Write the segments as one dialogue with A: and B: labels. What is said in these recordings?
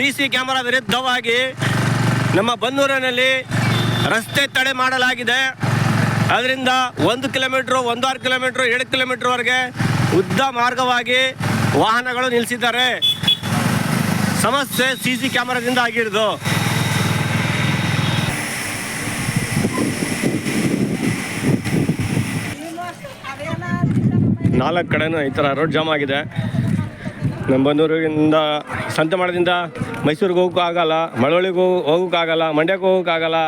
A: C C camera ವಿರುದ್ಧವಾಗಿ ನಮ್ಮ ಬನ್ನೂರಿನಲ್ಲಿ ರಸ್ತೆ ತಡೆ ಮಾಡಲಾಗಿದೆ. ಅದರಿಂದ ಒಂದು ಕಿಲೋಮೀಟ್ರು ಒಂದಾರು ಕಿಲೋಮೀಟ್ರು ಎರಡು ಕಿಲೋಮೀಟ್ರ್ವರೆಗೆ ಉದ್ದ ಮಾರ್ಗವಾಗಿ ವಾಹನಗಳು ನಿಲ್ಲಿಸಿದ್ದಾರೆ. ಸಮಸ್ಯೆ ಸಿ ಸಿ ಕ್ಯಾಮರಾದಿಂದ ಆಗಿರೋದು ನಾಲ್ಕು ಕಡೆನೂ ಈ ಥರ ರೋಡ್ ಜಾಮ್ ಆಗಿದೆ. ನಮ್ಮ ಬನ್ನೂರಿಂದ ಸಂತೆಮಾಳದಿಂದ ಮೈಸೂರಿಗೆ ಹೋಗೋಕ್ಕೂ ಆಗಲ್ಲ, ಮಳವಳ್ಳಿಗೆ ಹೋಗೋ ಹೋಗೋಕ್ಕಾಗಲ್ಲ ಮಂಡ್ಯಕ್ಕೆ ಹೋಗೋಕ್ಕಾಗಲ್ಲ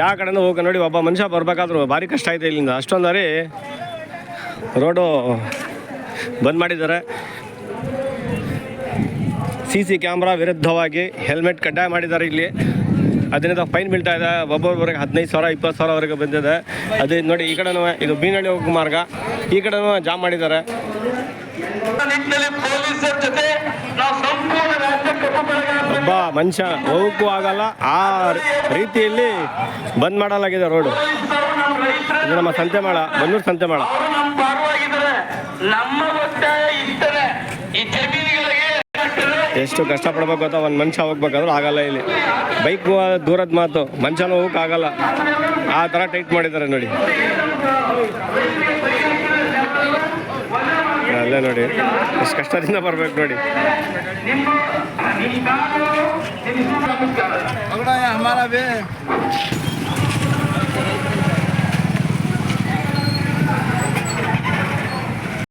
A: ಯಾವ ಕಡೆನೂ ಹೋಗಕ್ಕೆ ನೋಡಿ, ಒಬ್ಬ ಮನುಷ್ಯ ಬರಬೇಕಾದ್ರೂ ಭಾರಿ ಕಷ್ಟ ಆಯಿತು ಇಲ್ಲಿಂದ. ಅಷ್ಟೊಂದು ರೀ ರೋಡು ಬಂದ್ ಮಾಡಿದ್ದಾರೆ. ಸಿ ಸಿ ಕ್ಯಾಮ್ರಾ ವಿರುದ್ಧವಾಗಿ ಹೆಲ್ಮೆಟ್ ಕಡ್ಡಾಯ ಮಾಡಿದ್ದಾರೆ ಇಲ್ಲಿ. ಅದರಿಂದ ಫೈನ್ ಬೀಳ್ತಾ ಇದೆ. ಒಬ್ಬೊಬ್ಬರಿಗೆ ಹದಿನೈದು ಸಾವಿರ, ಇಪ್ಪತ್ತು ಸಾವಿರವರೆಗೆ ಬಂದಿದೆ. ಅದೇ ನೋಡಿ, ಈ ಕಡೆನೂ ಇದು ಬೀನಳ್ಳಿ ಹೋಗೋ ಮಾರ್ಗ. ಈ ಕಡೆನೂ ಜಾಮ್ ಮಾಡಿದ್ದಾರೆ. ಒಬ್ಬ ಮನುಷ್ಯ ಹೋಗಕ್ಕೂ ಆಗಲ್ಲ. ಆ ರೀತಿಯಲ್ಲಿ ಬಂದ್ ಮಾಡಲಾಗಿದೆ ರೋಡು. ಇದು ನಮ್ಮ ಸಂತೆಮಾಳ ಬನ್ನೂರು ಸಂತೆಮಾಳ. ಎಷ್ಟು ಕಷ್ಟಪಡ್ಬೇಕು ಅಂತ ಒಂದು ಮನುಷ್ಯ ಹೋಗ್ಬೇಕಾದ್ರೂ ಆಗಲ್ಲ ಇಲ್ಲಿ. ಬೈಕ್ ದೂರದ ಮಾತು. ಮನುಷ್ಯನೂ ಹೋಗಕ್ಕಾಗಲ್ಲ. ಆ ಥರ ಟೈಟ್ ಮಾಡಿದ್ದಾರೆ ನೋಡಿ. ಅಲ್ಲೇ ನೋಡಿ ಎಷ್ಟು ಕಷ್ಟದಿಂದ ಬರ್ಬೇಕು ನೋಡಿ
B: ನಿಮ್ಮ ನಿಮ್ಮ ಕಾನೂನು ನಿಮ್ಮ ನಮಸ್ಕಾರ
C: पकड़ा है हमारा भी